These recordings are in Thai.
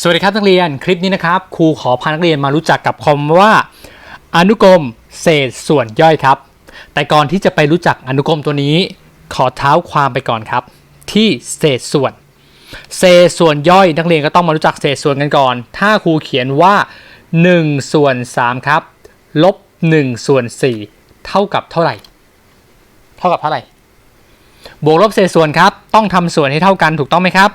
สวัสดีครับนักเรียนคลิปนี้นะครับครูขอพานักเรียนมารู้จักกับคำว่า อนุกรมเศษส่วนย่อยครับ แต่ก่อนที่จะไปรู้จักอนุกรมตัวนี้ ขอเท้าความไปก่อนครับ ที่เศษส่วน เศษส่วนย่อยนักเรียนก็ต้องมารู้จักเศษส่วนกันก่อน ถ้าครูเขียนว่า1ส่วน3ครับลบ1ส่วน4เท่ากับเท่าไหร่ เท่ากับเท่าไหร่ บวกลบเศษส่วนครับต้องทำส่วนให้เท่ากันถูกต้องไหมครับ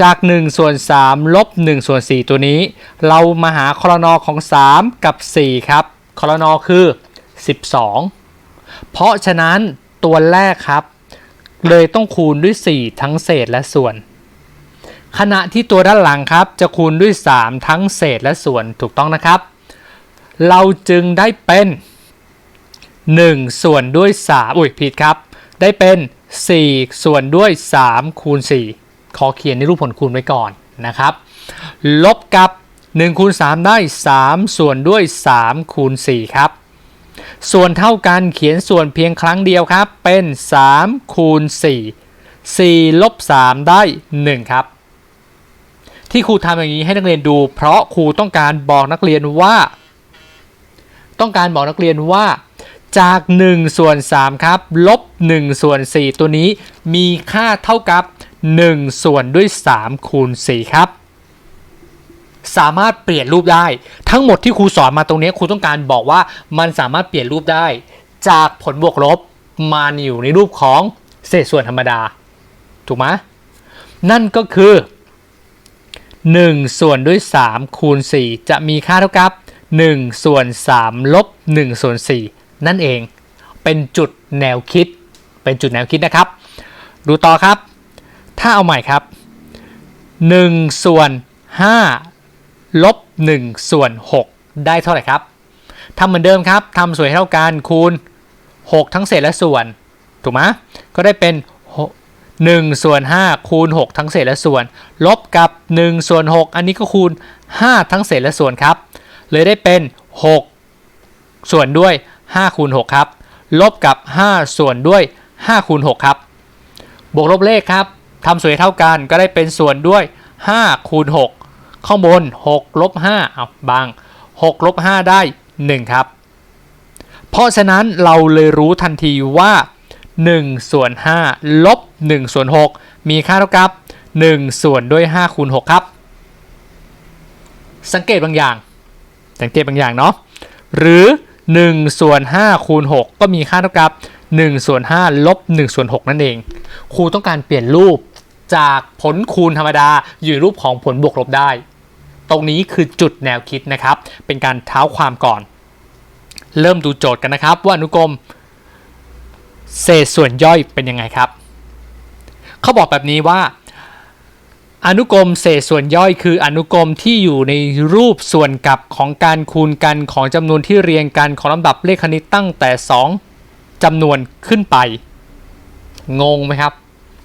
จาก1ส่วน3ลบ1ส่วน4ตัวนี้ เรามาหาคอรนอของ 3 กับ 4 ครับคอรนอคือ 12 เพราะฉะนั้นตัวแรกครับ เลยต้องคูณด้วย 4 ทั้งเศษและส่วน ขณะที่ตัวด้านหลังครับ จะคูณด้วย 3 ทั้งเศษและส่วนถูกต้องนะครับ เราจึงได้เป็น 1 ส่วนด้วย3อุ้ยผิดครับ ได้เป็น 4 ส่วนด้วย 3 คูณ 4 ขอเขียนในรูปผลคูณไว้ก่อนนะครับ ลบกับ1คูณ3ได้ 3 ส่วนด้วย3คูณ4ครับ ส่วนเท่ากันเขียนส่วนเพียงครั้งเดียวครับ เป็น3คูณ4 4ลบ3ได้ 1 ครับ ที่ครูทำอย่างนี้ให้นักเรียนดู เพราะครูต้องการบอกนักเรียนว่า ต้องการบอกนักเรียนว่า จาก1ส่วน3ครับ ลบ1ส่วน4ตัวนี้มีค่าเท่ากับ 1 ส่วนด้วย 3 คูณ 4 ครับ สามารถเปลี่ยนรูปได้ ทั้งหมดที่ครูสอนมาตรงนี้ครูต้องการบอกว่ามันสามารถเปลี่ยนรูปได้ จากผลบวกลบมาอยู่ในรูปของเศษส่วนธรรมดา ถูกไหมนั่นก็คือ 1 ส่วนด้วย 3 คูณ 4 จะมีค่าเท่ากับ 1 ส่วน 3 ลบ 1 ส่วน 4 นั่นเอง เป็นจุดแนวคิด เป็นจุดแนวคิดนะครับ ดูต่อครับ ถ้าเอาใหม่ครับ 1 ส่วน 5 ลบ 1 ส่วน 6 ได้เท่าไหร่ครับทำเหมือนเดิมครับทำส่วนเท่ากันคูณ 6 ทั้งเศษและส่วน ถูกไหมก็ได้เป็น 1 ส่วน 5 คูณ 6 ทั้งเศษและส่วน ลบกับ 1 ส่วน 6 อันนี้ก็คูณ 5 ทั้งเศษและส่วนครับ เลยได้เป็น 6 ส่วนด้วย 5 คูณ 6 ครับ ลบกับ 5 ส่วนด้วย 5 คูณ 6 ครับ บวกลบเลขครับ ทำส่วนเท่ากันก็ได้เป็นส่วนด้วย5คูณ6ข้างบน6ลบ5เอาบาง6ลบ5ได้ 1 ครับ เพราะฉะนั้นเราเลยรู้ทันทีว่า1ส่วน5ลบ1ส่วน6มีค่าเท่ากับ 1 ส่วนด้วย5คูณ6ครับ สังเกตบางอย่าง สังเกตบางอย่างเนาะหรือ1ส่วน5คูณ6ก็มีค่าเท่ากับ1ส่วน5ลบ1ส่วน6นั่นเอง ครูต้องการเปลี่ยนรูป จากผลคูณธรรมดาอยู่รูปของผลบวกลบได้ ตรงนี้คือจุดแนวคิดนะครับ เป็นการเท้าความก่อน เริ่มดูโจทย์กันนะครับว่าอนุกรม เศษส่วนย่อยเป็นยังไงครับ เขาบอกแบบนี้ว่า อนุกรมเศษส่วนย่อยคืออนุกรมที่อยู่ในรูปส่วนกลับของการคูณกันของจำนวนที่เรียงกันของลำดับเลขคณิตตั้งแต่ 2จำนวนขึ้นไป งงไหมครับ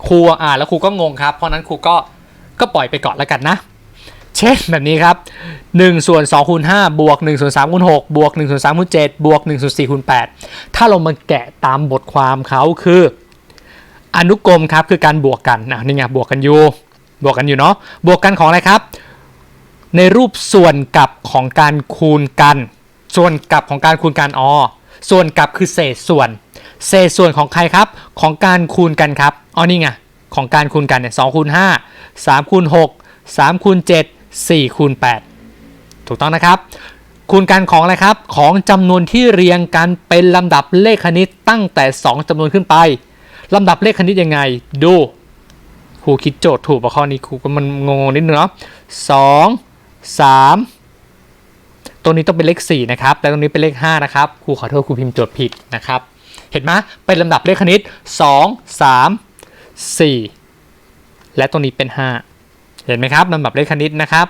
ครูอ่านแล้วครูก็งงครับ เพราะนั้นครูก็ก็ปล่อยไปก่อนแล้วกันนะ เช่นแบบนี้ครับ1ส่วน2คูณ5บวก1ส่วน3คูณ6บวก1ส่วน3คูณ7บวก1ส่วน4คูณ8ถ้าเรามาแกะตามบทความเขาคือ อนุกรมครับคือการบวกกันนะนี่ไงบวกกันอยู่บวกกันอยู่เนาะบวกกันของอะไรครับ ในรูปส่วนกับของการคูณกัน ส่วนกับของการคูณกันอ๋อส่วนกับคือเศษส่วน เศษส่วนของใครครับ ของการคูณกันครับอ๋อนี่ไงของการคูณกันเนี่ยสองคูณ5 3คูณ6 3คูณ7 4คูณ8ถูกต้องนะครับ คูณกันของอะไรครับ ของจำนวนที่เรียงกันเป็นลำดับเลขคณิตตั้งแต่ 2จำนวนขึ้นไปลำดับเลขคณิตยังไง ดูครูคิดโจทย์ถูกป่ะข้อนี้ครูก็มันงงนิดนึงเนาะสองสามตรงนี้ต้องเป็นเลข 4 นะครับ แต่ตรงนี้เป็นเลข 5 นะครับ ครูขอโทษครูพิมพ์โจทย์ผิดนะครับ เห็นไหมเป็นลำดับเลขคณิต 2 3 4 และตรงนี้เป็น 5 เห็นไหมครับลำดับเลขคณิตนะครับ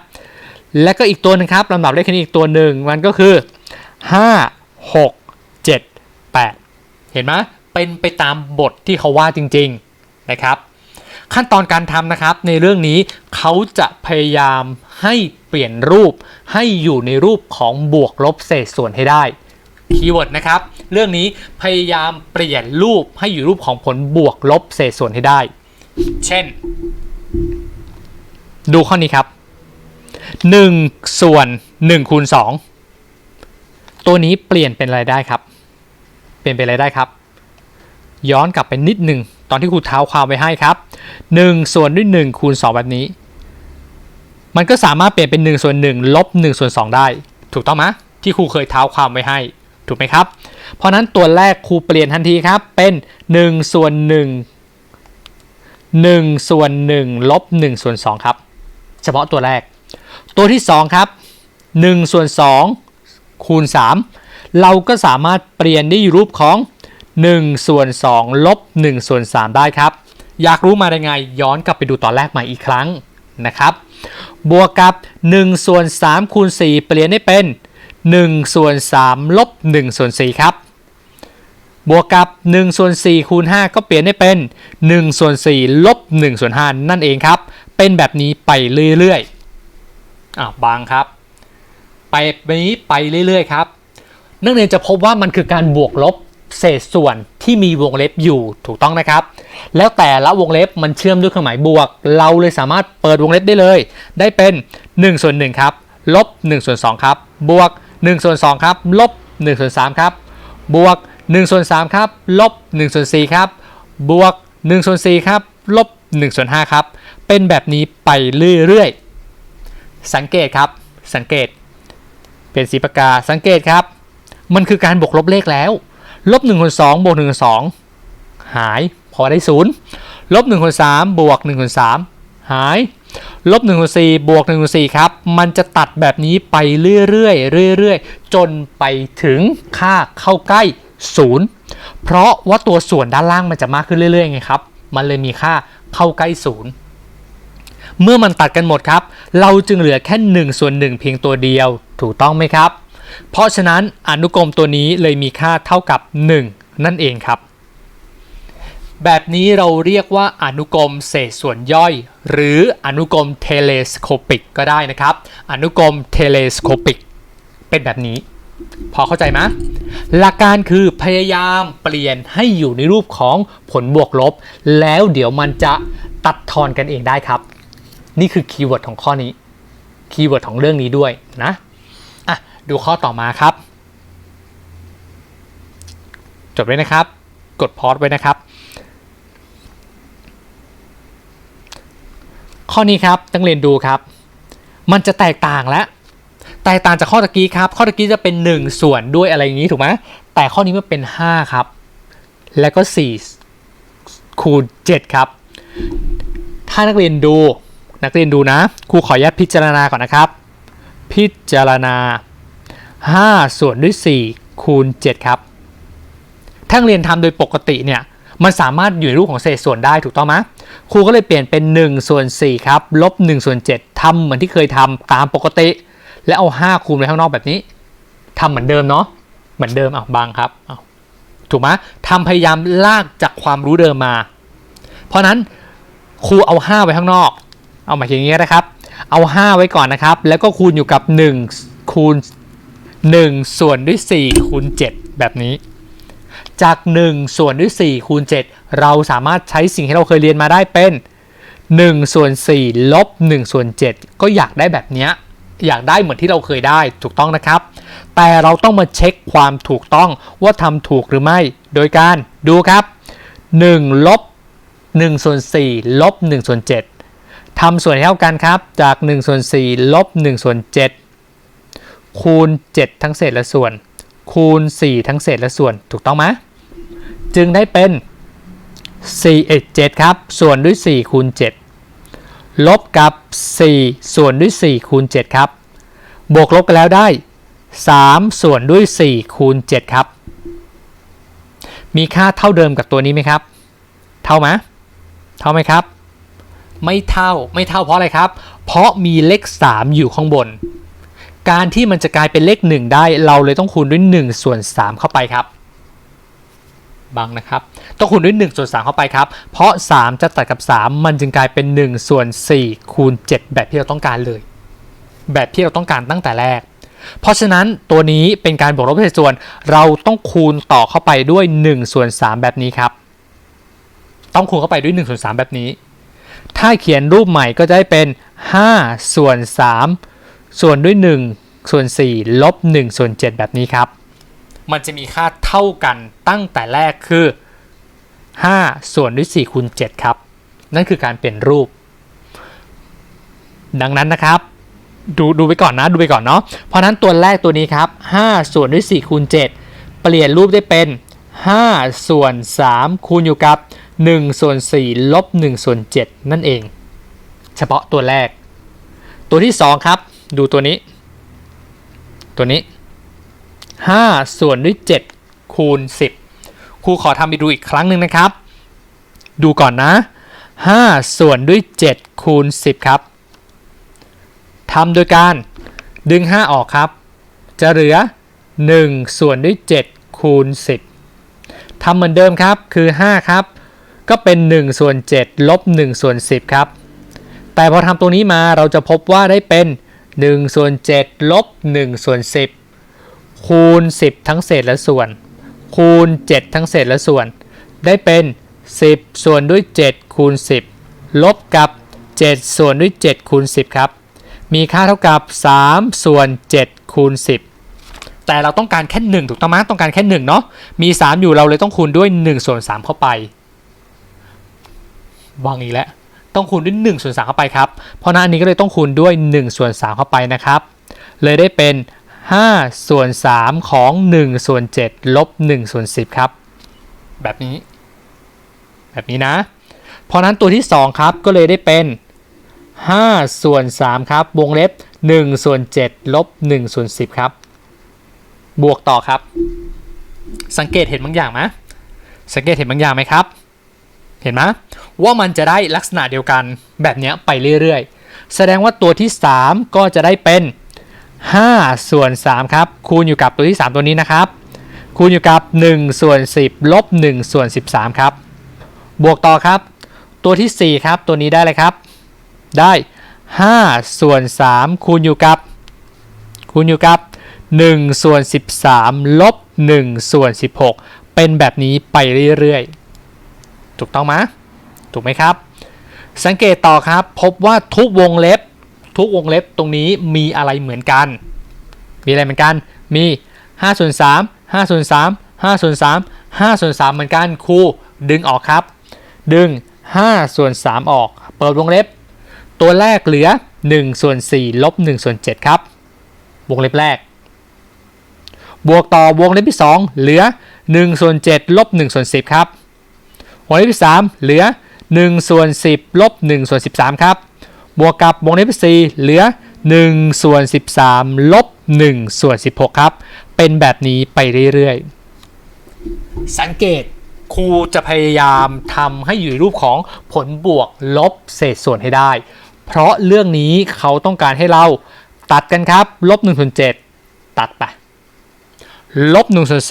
และก็อีกตัวหนึงครับลำดับเลขคณิตอีกตัวหนึ่งมันก็คือ 5 6 7 8 เห็นไหมเป็นไปตามบทที่เขาว่าจริง ๆนะครับ ขั้นตอนการทำนะครับในเรื่องนี้เขาจะพยายามให้เปลี่ยนรูปให้อยู่ในรูปของบวกลบเศษส่วนให้ได้คีย์เวิร์ดนะครับ เรื่องนี้พยายามเปลี่ยนรูปให้อยู่รูปของผลบวกลบเศษส่วนให้ได้ เช่น ดูข้อนี้ครับ 1 ส่วน1คูณ2ตัวนี้เปลี่ยนเป็นอะไรได้ครับ เปลี่ยนเป็นอะไรได้ครับ ย้อนกลับไปนิดหนึ่งตอนที่ครูเท้าความไว้ให้ครับ 1 ส่วนด้วย 1 คูณ 2 แบบนี้ มันก็สามารถเปลี่ยนเป็น 1 ส่วน1ลบ1ส่วน2ได้ ถูกต้องไหมที่ครูเคยเท้าความไว้ให้ ถูกไหมครับ เพราะนั้นตัวแรกครูเปลี่ยนทันทีครับ เป็น1ส่วน1 1ส่วน1ลบ1ส่วน2ครับ เฉพาะตัวแรก ตัวที่ 2 ครับ1ส่วน2คูณ 3 เราก็สามารถเปลี่ยนได้อยู่รูปของ1ส่วน2ลบ1ส่วน3ได้ครับ อยากรู้มาได้ไงย้อนกลับไปดูตอนแรกใหม่อีกครั้งนะครับ บวกกับ1ส่วน3คูณ4เปลี่ยนได้เป็น 1ส่วน3ลบ1ส่วน4ครับ บวกกับ1ส่วน4คูณ5 ก็เปลี่ยนได้เป็น1ส่วน4ลบ1ส่วน5นั่นเองครับ เป็นแบบนี้ไปเรื่อยๆอะบางครับ ไปแบบนี้ไปเรื่อยๆครับ นักเรียนจะพบว่ามันคือการบวกลบเศษส่วนที่มีวงเล็บอยู่ถูกต้องนะครับ แล้วแต่ละวงเล็บมันเชื่อมด้วยเครื่องหมายบวก เราเลยสามารถเปิดวงเล็บได้เลย ได้เป็น1ส่วน1ครับลบ1ส่วน2ครับ บวก 1ส่วน2ครับลบ1ส่วน3ครับบวก1ส่วน3ครับลบ1ส่วน4ครับบวก1ส่วน4ครับลบ1ส่วน5ครับเป็นแบบนี้ไปเรื่อยๆ สังเกตครับ สังเกต เป็นสีปากกาสังเกตครับ มันคือการบวกลบเลขแล้วลบ1คูณ2บวก1คูณ2หายพอได้0ลบ1คูณ3บวก1คูณ3หาย ลบ1คูณ4บวก1คูณ4ครับ มันจะตัดแบบนี้ไปเรื่อยๆเรื่อยๆ จนไปถึงค่าเข้าใกล้ 0 เพราะว่าตัวส่วนด้านล่างมันจะมากขึ้นเรื่อยๆไงครับ มันเลยมีค่าเข้าใกล้ 0เมื่อมันตัดกันหมดครับ เราจึงเหลือแค่1ส่วน1เพียงตัวเดียว ถูกต้องไหมครับ เพราะฉะนั้นอนุกรมตัวนี้เลยมีค่าเท่ากับ 1 นั่นเองครับ แบบนี้เราเรียกว่าอนุกรมเศษส่วนย่อย หรืออนุกรมเทเลสโคปิกก็ได้นะครับ อนุกรมเทเลสโคปิกเป็นแบบนี้ พอเข้าใจไหมหลักการคือพยายามเปลี่ยนให้อยู่ในรูปของผลบวกลบ แล้วเดี๋ยวมันจะตัดทอนกันเองได้ครับ นี่คือคีย์เวิร์ดของข้อนี้คีย์เวิร์ดของเรื่องนี้ด้วยนะอะดูข้อต่อมาครับจบเลยนะครับ กดพอสไว้นะครับ ข้อนี้ครับต้องเรียนดูครับ มันจะแตกต่างแล้วแตกต่างจากข้อตะกี้ครับ ข้อตะกี้จะเป็น 1 ส่วนด้วยอะไรอย่างนี้ถูกไหมแต่ข้อนี้มันเป็น 5 ครับ แล้วก็ 4 คูณ 7 ครับ ถ้านักเรียนดูนักเรียนดูนะครูขออนุญาตพิจารณาก่อนนะครับ พิจารณา 5 ส่วนด้วย 4 คูณ 7 ครับถ้านักเรียนทำโดยปกติเนี่ย มันสามารถอยู่ในรูปของเศษส่วนได้ถูกต้องไหมครูก็เลยเปลี่ยนเป็น1ส่วน4ครับลบ1ส่วน7ทำเหมือนที่เคยทำตามปกติ แล้วเอา 5 คูณไว้ข้างนอกแบบนี้ทำเหมือนเดิมเนาะเหมือนเดิมอะบางครับอาถูกไหมทำพยายามลากจากความรู้เดิมมา เพราะนั้นครูเอา 5 ไว้ข้างนอก เอามาอย่างนี้นะครับ เอา 5 ไว้ก่อนนะครับ แล้วก็คูณอยู่กับ 1 คูณ 1 ส่วนด้วย 4 คูณ 7 แบบนี้ จาก 1 ส่วนด้วย 4 คูณ 7 เราสามารถใช้สิ่งที่เราเคยเรียนมาได้เป็น 1 ส่วน 4 ลบ 1 ส่วน 7 ก็อยากได้แบบนี้อยากได้เหมือนที่เราเคยได้ถูกต้องนะครับ แต่เราต้องมาเช็คความถูกต้องว่าทำถูกหรือไม่ โดยการดูครับ 1 ลบ 1 ส่วน 4 ลบ 1 ส่วน 7ทำส่วนเท่ากันครับ จาก 1 ส่วน 4 ลบ 1 ส่วน 7 คูณ 7 ทั้งเศษและส่วน คูณ 4 ทั้งเศษและส่วน ถูกต้องไหม จึงได้เป็น4เอ็ด7ครับ ส่วนด้วย 4 คูณ 7 ลบกับ 4 ส่วนด้วย 4 คูณ 7 ครับ บวกลบกันแล้วได้ 3 ส่วนด้วย 4 คูณ 7 ครับ มีค่าเท่าเดิมกับตัวนี้ไหมครับ เท่าไหมเท่าไหมครับ ไม่เท่า ไม่เท่าเพราะอะไรครับ เพราะมีเลข 3 อยู่ข้างบน การที่มันจะกลายเป็นเลข 1 ได้ เราเลยต้องคูณด้วย 1 ส่วน 3 เข้าไปครับ บังนะครับ ต้องคูณด้วย1ส่วน3เข้าไปครับ เพราะ 3 จะตัดกับ 3 มันจึงกลายเป็น1ส่วน4คูณ7 แบบที่เราต้องการเลย แบบที่เราต้องการตั้งแต่แรก เพราะฉะนั้นตัวนี้เป็นการบวกลบเศษส่วน เราต้องคูณต่อเข้าไปด้วย1ส่วน3แบบนี้ครับ ต้องคูณเข้าไปด้วย1ส่วน3แบบนี้ ถ้าเขียนรูปใหม่ก็จะได้เป็น5ส่วน3ส่วนด้วย 1 ส่วน 4 ลบ 1 ส่วน 7 แบบนี้ครับ มันจะมีค่าเท่ากันตั้งแต่แรกคือ 5 ส่วนด้วย4คูณ7ครับ นั่นคือการเปลี่ยนรูป ดังนั้นนะครับ ดูดูไปก่อนนะดูไปก่อนเนาะเพราะนั้นตัวแรกตัวนี้ครับ 5 ส่วนด้วย4คูณ7เปลี่ยนรูปได้เป็น 5 ส่วน 3 คูณอยู่กับ 1 ส่วน4ลบ1ส่วน7นั่นเอง เฉพาะตัวแรก ตัวที่ 2 ครับ ดูตัวนี้ ตัวนี้ 5 ส่วนด้วย 7 คูณ 10 ครูขอทำไปดูอีกครั้งหนึ่งนะครับ ดูก่อนนะ 5 ส่วนด้วย 7 คูณ 10 ครับทำโดยการดึง 5 ออกครับ จะเหลือ 1 ส่วนด้วย 7 คูณ 10ทำเหมือนเดิมครับคือ 5 ครับ ก็เป็น 1 ส่วน 7 ลบ 1 ส่วน 10 ครับ แต่พอทำตรงนี้มาเราจะพบว่าได้เป็น 1 ส่วน 7 ลบ 1 ส่วน 10 คูณ 10 ทั้งเศษและส่วน คูณ 7 ทั้งเศษและส่วน ได้เป็น 10 ส่วนด้วย 7 คูณ 10 ลบกับ 7 ส่วนด้วย 7 คูณ 10 ครับ มีค่าเท่ากับ 3 ส่วน 7 คูณ 10 แต่เราต้องการแค่ 1 ถูกต้องไหมต้องการแค่ 1 เนาะมี 3 อยู่เราเลยต้องคูณด้วย 1 ส่วน 3 เข้าไปวางอีกแล้วต้องคูณด้วย1ส่วน3เข้าไปครับ เพราะนั้นอันนี้ก็เลยต้องคูณด้วย1ส่วน3เข้าไปนะครับ เลยได้เป็น 5 ส่วน 3 ของ 1 ส่วน 7 ลบ 1 ส่วน 10 ครับ แบบนี้ แบบนี้นะ เพราะนั้นตัวที่ 2 ครับก็เลยได้เป็น 5 ส่วน 3 ครับ วงเล็บ 1 ส่วน 7 ลบ 1 ส่วน 10 ครับ บวกต่อครับ สังเกตเห็นบางอย่างไหมสังเกตเห็นบางอย่างไหมครับ เห็นไหมว่ามันจะได้ลักษณะเดียวกันแบบนี้ไปเรื่อยๆ แสดงว่าตัวที่ 3 ก็จะได้เป็น5 ส่วน 3 ครับ คูณอยู่กับตัวที่ 3 ตัวนี้นะครับ คูณอยู่กับ 1 ส่วน 10 ลบ 1 ส่วน 13 ครับ บวกต่อครับ ตัวที่ 4 ครับ ตัวนี้ได้เลยครับ ได้ 5 ส่วน 3 คูณอยู่กับ คูณอยู่กับ 1 ส่วน 13 ลบ 1 ส่วน 16 เป็นแบบนี้ไปเรื่อยๆ ถูกต้องไหมถูกไหมครับ สังเกตต่อครับ พบว่าทุกวงเล็บ ทุกวงเล็บตรงนี้มีอะไรเหมือนกัน มีอะไรเหมือนกัน มี5ส่วน3 5ส่วน3 5ส่วน3 5ส่วน3เหมือนกันครูดึงออกครับ ดึง5ส่วน3ออก เปิดวงเล็บ ตัวแรกเหลือ1ส่วน4ลบ1ส่วน7ครับ วงเล็บแรก บวกต่อวงเล็บที่ 2 เหลือ1ส่วน7ลบ1ส่วน10 ครับ วงเล็บที่ 3 เหลือ1ส่วน10ลบ1ส่วน13 ครับ บวกกับวงเล็บที่4เหลือ1ส่วน13 ลบ1ส่วน16 ครับ เป็นแบบนี้ไปเรื่อยๆ สังเกตครูจะพยายามทำให้อยู่รูปของผลบวกลบเศษส่วนให้ได้ เพราะเรื่องนี้เขาต้องการให้เราตัดกันครับ ลบ1ส่วน7ตัดไป ลบ1ส่วน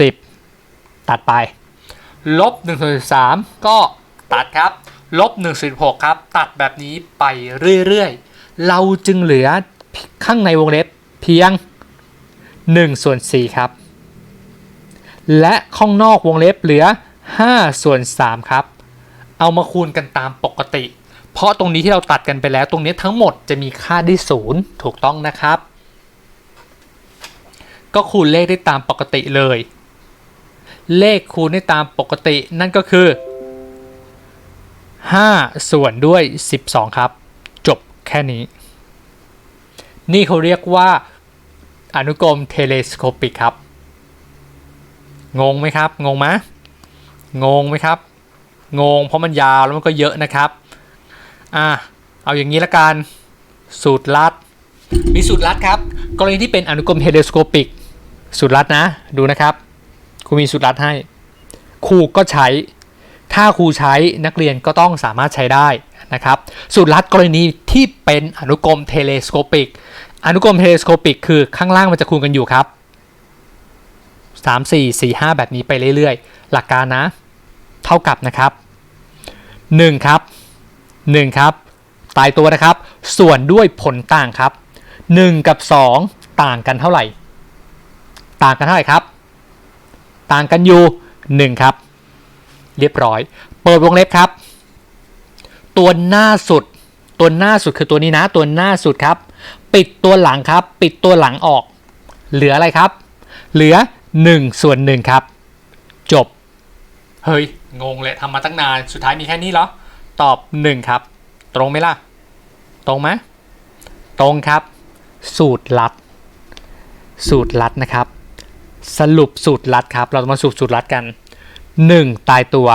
10 ตัดไป ลบ1ส่วน3ก็ตัดครับ ลบ1ส่วน6ครับ ตัดแบบนี้ไปเรื่อยๆ เราจึงเหลือข้างในวงเล็บเพียง1ส่วน4ครับ และข้างนอกวงเล็บเหลือ5ส่วน3ครับ เอามาคูณกันตามปกติ เพราะตรงนี้ที่เราตัดกันไปแล้ว ตรงนี้ทั้งหมดจะมีค่าได้ศูนย์ถูกต้องนะครับ ก็คูณเลขได้ตามปกติเลย เลขคูณได้ตามปกตินั่นก็คือ 5 ส่วนด้วย 12 ครับ จบแค่นี้ นี่เขาเรียกว่าอนุกรมเทเลสโคปิกครับ งงไหมครับ งงไหมงงไหมครับ งงเพราะมันยาวแล้วมันก็เยอะนะครับอะเอาอย่างนี้ละกัน สูตรลัด มีสูตรลัดครับ กรณีที่เป็นอนุกรมเทเลสโคปิก สูตรลัดนะ ดูนะครับครูมีสูตรลัดให้ครูก็ใช้ ถ้าครูใช้นักเรียนก็ต้องสามารถใช้ได้นะครับสูตรลัดกรณีที่เป็นอนุกรมเทเลสโคปิก อนุกรมเทเลสโคปิกคือข้างล่างมันจะคูณกันอยู่ครับ 3 4 4 5 แบบนี้ไปเรื่อยๆ หลักการนะ เท่ากับนะครับ 1 ครับ 1 ครับ ตายตัวนะครับ ส่วนด้วยผลต่างครับ 1 กับ 2 ต่างกันเท่าไหร่ ต่างกันเท่าไหร่ครับ ต่างกันอยู่ 1 ครับ เรียบร้อย เปิดวงเล็บครับ ตัวหน้าสุด ตัวหน้าสุดคือตัวนี้นะ ตัวหน้าสุดครับ ปิดตัวหลังครับ ปิดตัวหลังออก เหลืออะไรครับ เหลือ1ส่วน1ครับ จบ เฮ้ย งงเลยทำมาตั้งนาน สุดท้ายมีแค่นี้เหรอ ตอบ 1 ครับ ตรงไหมล่ะ ตรงไหมตรงครับ สูตรลัด สูตรลัดนะครับ สรุปสูตรลัดครับ เราจะมาสรุปสูตรลัดกัน 1 ตายตัว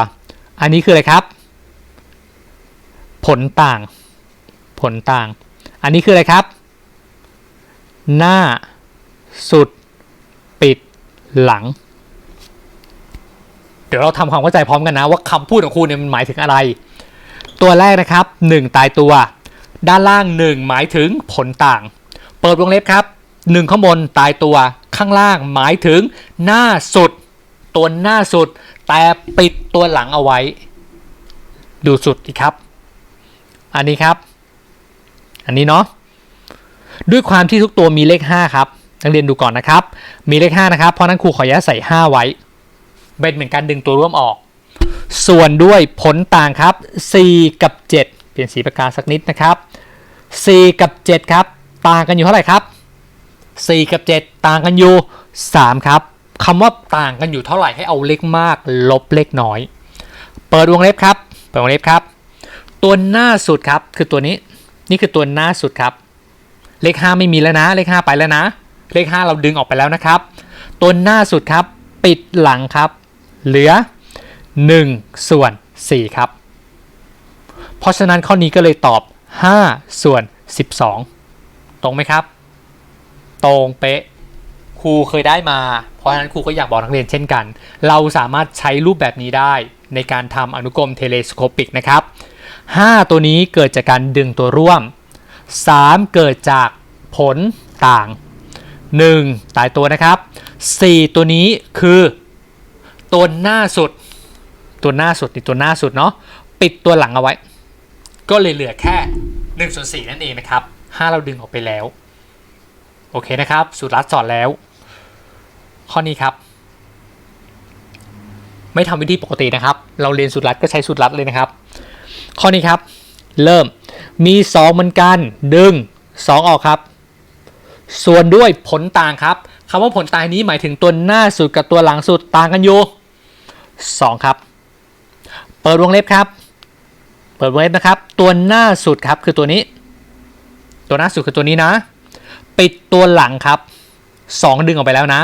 อันนี้คืออะไรครับ ผลต่าง ผลต่าง อันนี้คืออะไรครับ หน้า สุด ปิด หลัง เดี๋ยวเราทำความเข้าใจพร้อมกันนะ ว่าคำพูดของครูเนี่ยมันหมายถึงอะไร ตัวแรกนะครับ 1 ตายตัว ด้านล่าง 1 หมายถึงผลต่าง เปิดวงเล็บครับ 1 ข้างบนตายตัวข้างล่างหมายถึงหน้าสุด ตัวหน้าสุด แต่ปิดตัวหลังเอาไว้ ดูสุดอีกครับ อันนี้ครับ อันนี้เนาะด้วยความที่ทุกตัวมีเลข 5 ครับนักเรียนดูก่อนนะครับ มีเลข 5 นะครับ เพราะนั้นครูขออนุญาตใส่ 5 ไว้ เป็นเหมือนการดึงตัวร่วมออก ส่วนด้วยผลต่างครับ 4 กับ 7 เปลี่ยนสีปากกาสักนิดนะครับ 4 กับ 7 ครับ ต่างกันอยู่เท่าไหร่ครับ 4 กับ 7 ต่างกันอยู่ 3 ครับ คำว่าต่างกันอยู่เท่าไหร่ให้เอาเลขมาก ลบเลขน้อย เปิดวงเล็บครับ เปิดวงเล็บครับ ตัวหน้าสุดครับคือตัวนี้ นี่คือตัวหน้าสุดครับ เลข 5 ไม่มีแล้วนะ เลข 5 ไปแล้วนะ เลข 5 เราดึงออกไปแล้วนะครับ ตัวหน้าสุดครับ ปิดหลังครับ เหลือ 1 ส่วน 4 ครับ เพราะฉะนั้นข้อนี้ก็เลยตอบ 5 ส่วน 12 ตรงไหมครับ ตรงเป๊ะ ครูเคยได้มา เพราะฉะนั้นครูก็อยากบอกนักเรียนเช่นกัน เราสามารถใช้รูปแบบนี้ได้ในการทำอนุกรมเทเลสโคปิกนะครับ 5 ตัวนี้เกิดจากการดึงตัวร่วม 3 เกิดจากผลต่าง 1 ตายตัวนะครับ 4 ตัวนี้คือตัวหน้าสุด ตัวหน้าสุดนี่ตัวหน้าสุดเนาะปิดตัวหลังเอาไว้ ก็เลยเหลือแค่1ส่วน4นั่นเองนะครับ 5 เราดึงออกไปแล้ว โอเคนะครับสูตรลัดสอนแล้ว ข้อนี้ครับ ไม่ทำวิธีปกตินะครับ เราเรียนสูตรลัดก็ใช้สูตรลัดเลยนะครับ ข้อนี้ครับ เริ่มมี 2 เหมือนกัน ดึง 2 ออกครับ ส่วนด้วยผลต่างครับคำว่าผลต่างนี้หมายถึงตัวหน้าสุดกับตัวหลังสุดต่างกันอยู่ 2 ครับ เปิดวงเล็บครับ เปิดวงเล็บนะครับ ตัวหน้าสุดครับคือตัวนี้ ตัวหน้าสุดคือตัวนี้นะ ปิดตัวหลังครับ 2 ดึงออกไปแล้วนะ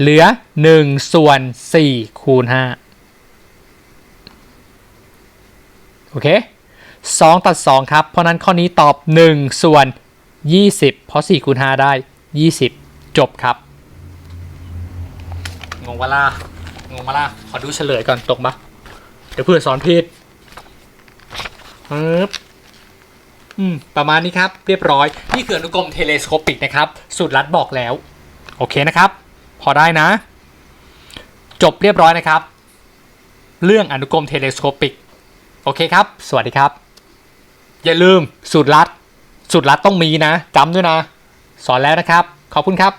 เหลือ1ส่วน4คูณ5โอเค2ตัด 2 ครับ เพราะนั้นข้อนี้ตอบ 1 ส่วน 20 เพราะ4คูณ5ได้ 20 จบครับ งงวะล่ะงงวะล่ะ ขอดูเฉลยก่อนตกปะเดี๋ยวเพื่อนสอนผิดปึ๊บอืม ประมาณนี้ครับ เรียบร้อย นี่คืออนุกรมเทเลสโคปิกนะครับ สูตรลัดบอกแล้ว โอเคนะครับ อได้นะ จบเรียบร้อยนะครับ เรื่องอนุกรมเทเลสโคปิก โอเคครับ สวัสดีครับ อย่าลืมสูตรลัด สูตรลัดต้องมีนะจำด้วยนะ สอนแล้วนะครับ ขอบคุณครับ